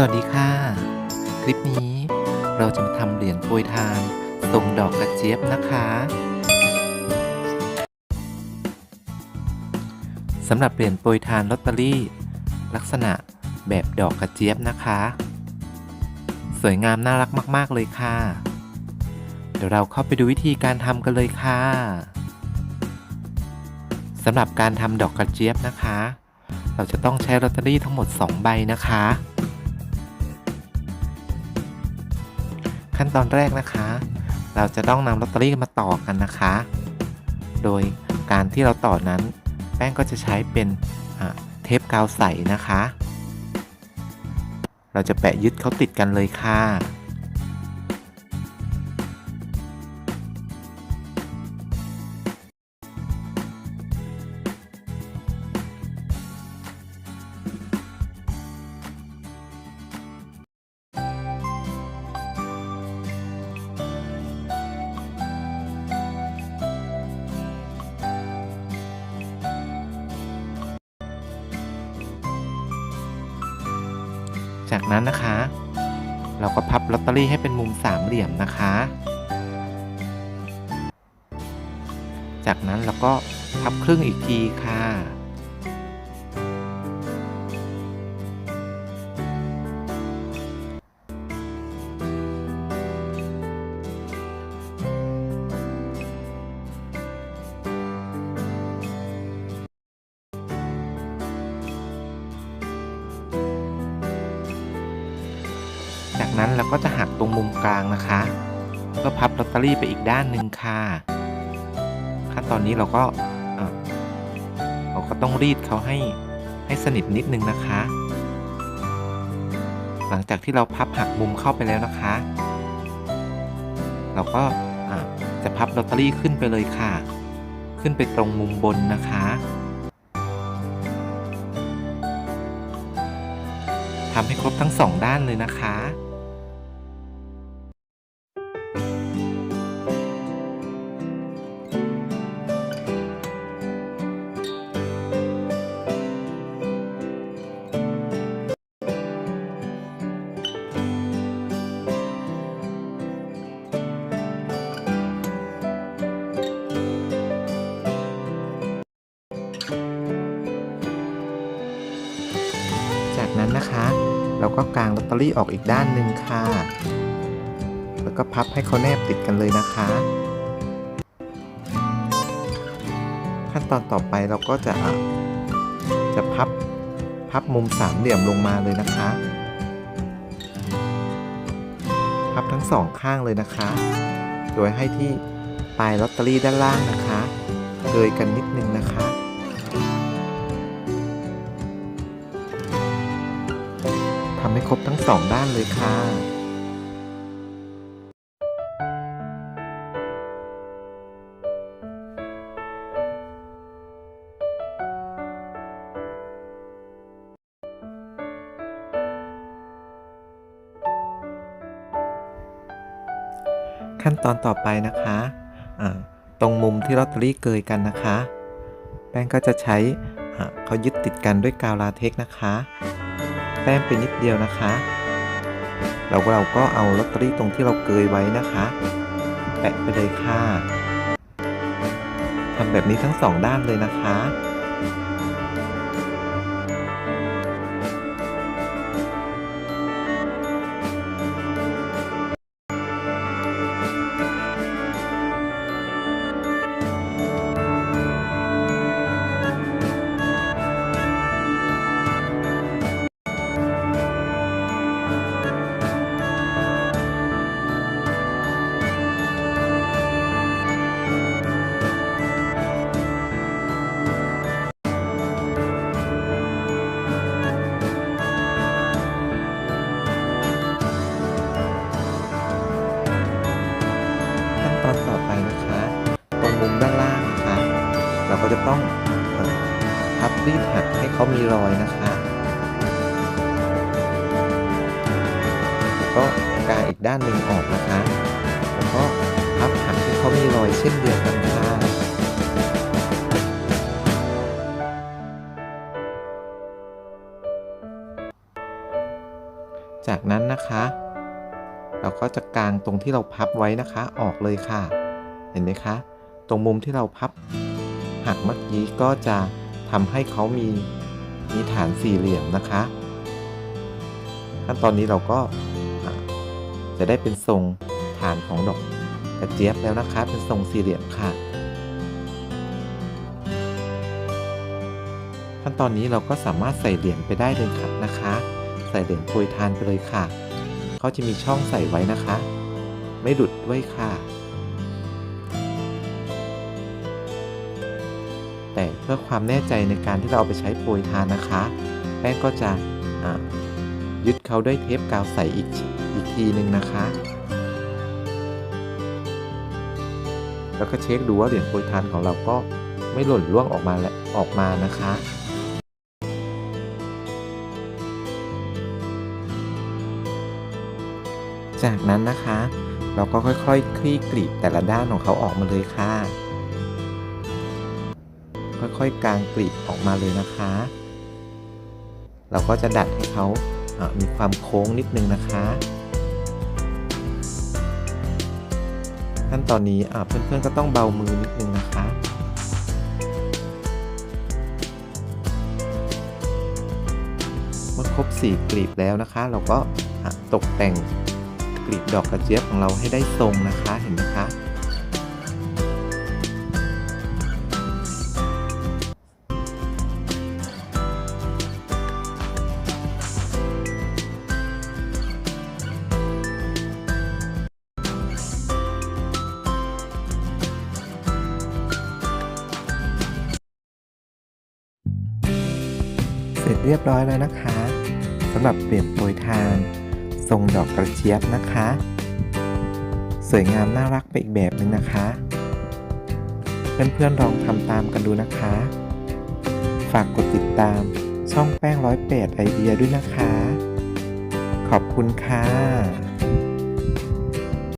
สวัสดีค่ะ คลิปนี้เราจะมาทำเหรียญโปรยทานทรงดอกกระเจี๊ยบนะคะสำหรับเหรียญโปรยทานลอตเตอรี่ ลักษณะแบบดอกกระเจี๊ยบนะคะ สวยงามน่ารักมาก ๆ เลยค่ะ เดี๋ยวเราเข้าไปดูวิธีการทำกันเลยค่ะสำหรับการทำดอกกระเจี๊ยบนะคะ เราจะต้องใช้ลอตเตอรี่ทั้งหมด 2 ใบนะคะ ขั้นตอนแรกนะคะ เราจะต้องนำลอตเตอรี่มาต่อกันนะคะ โดยการที่เราต่อนั้น แป้งก็จะใช้เป็นเทปกาวใสนะคะ เราจะแปะยึดเขาติดกันเลยค่ะ จากนั้นนะคะ เราก็พับลอตเตอรี่ให้เป็นมุมสามเหลี่ยมนะคะ จากนั้นเราก็พับครึ่งอีกทีค่ะ นั้นเราก็จะหักตรงมุมกลางนะคะเพื่อพับลอตเตอรี่ไปอีกด้านหนึ่งค่ะขั้นตอนนี้เราก็เราก็ต้องรีดเขาให้ให้สนิทนิดนึงนะคะ หลังจากที่เราพับหักมุมเข้าไปแล้วนะคะ เราก็จะพับลอตเตอรี่ขึ้นไปเลยค่ะ ขึ้นไปตรงมุมบนนะคะทำให้ครบทั้งสองด้านเลยนะคะ นั้นนะคะ เราก็กางลอตเตอรี่ออกอีกด้านหนึ่งค่ะ แล้วก็พับให้เขาแนบติดกันเลยนะคะ ขั้นตอนต่อไปเราก็จะจะพับพับมุมสามเหลี่ยมลงมาเลยนะคะ พับทั้งสองข้างเลยนะคะ โดยให้ที่ปลายลอตเตอรี่ด้านล่างนะคะเกยกันนิดนึงนะคะ ให้ครบทั้งสองด้านเลยค่ะ ขั้นตอนต่อไปนะคะะตรงมุมที่ลอตเตอรี่เกยกันนะคะ แป้งก็จะใช้เขายึดติดกันด้วยกาวลาเทคนะคะ ต้มไปนิดเดียวนะคะ เราเราก็เอาลอตเตอรี่ตรงที่เราเกยไว้นะคะ แปะไปเลยค่ะทำแบบนี้ทั้งสองด้านเลยนะคะ เราจะต้องพับรีดหักให้เขามีรอยนะคะแล้วก็กางอีกด้านหนึ่งออกนะคะ แล้วก็พับหักให้เขามีรอยเช่นเดียวกันค่ะจากนั้นนะคะ เราก็จะกางตรงที่เราพับไว้นะคะออกเลยค่ะ เห็นไหมคะ ตรงมุมที่เราพับ หักเมื่อกี้ก็จะทำให้เขามีมีฐานสี่เหลี่ยมนะคะ ขั้นตอนนี้เราก็จะได้เป็นทรงฐานของดอกกระเจี๊ยบแล้วนะคะ เป็นทรงสี่เหลี่ยมค่ะ ขั้นตอนนี้เราก็สามารถใส่เหรียญไปได้เลยครับนะคะ ใส่เหรียญโปรยทานไปเลยค่ะเขาจะมีช่องใส่ไว้นะคะ ไม่หลุดด้วยค่ะ พื่อความแน่ใจในการที่เราเอาไปใช้โปรยทานนะคะ แป้งก็จะยึดเขาด้วยเทปกาวใสอีกอีกทีหนึ่งนะคะ แล้วก็เช็คดูว่าเหรียญโปรยทานของเราก็ไม่หล่นร่วงออกมาและออกมานะคะจากนั้นนะคะ เราก็ค่อยๆคคลี่กลีบแต่ละด้านของเขาออกมาเลยค่ะ ค่อยๆกางกลีบออกมาเลยนะคะ เราก็จะดัดให้เขามีความโค้งนิดนึงนะคะ ขั้นตอนนี้เพื่อนๆก็ต้องเบามือนิดนึงนะคะเมื่อครบสี่กลีบแล้วนะคะ เราก็ตกแต่งกลีบดอกกระเจี๊ยบของเราให้ได้ทรงนะคะเห็นไหมคะ ร็จเรียบร้อยแล้วนะคะสำหรับเปลี่ยนโปรยทานทรงดอกกระเจี๊ยบนะคะ สวยงามน่ารักไปอีกแบบหนึ่งนะคะ เพื่อนๆลองทำตามกันดูนะคะ ฝากกดติดตามช่องแป้งร้อยแปดไอเดียด้วยนะคะ ขอบคุณค่ะ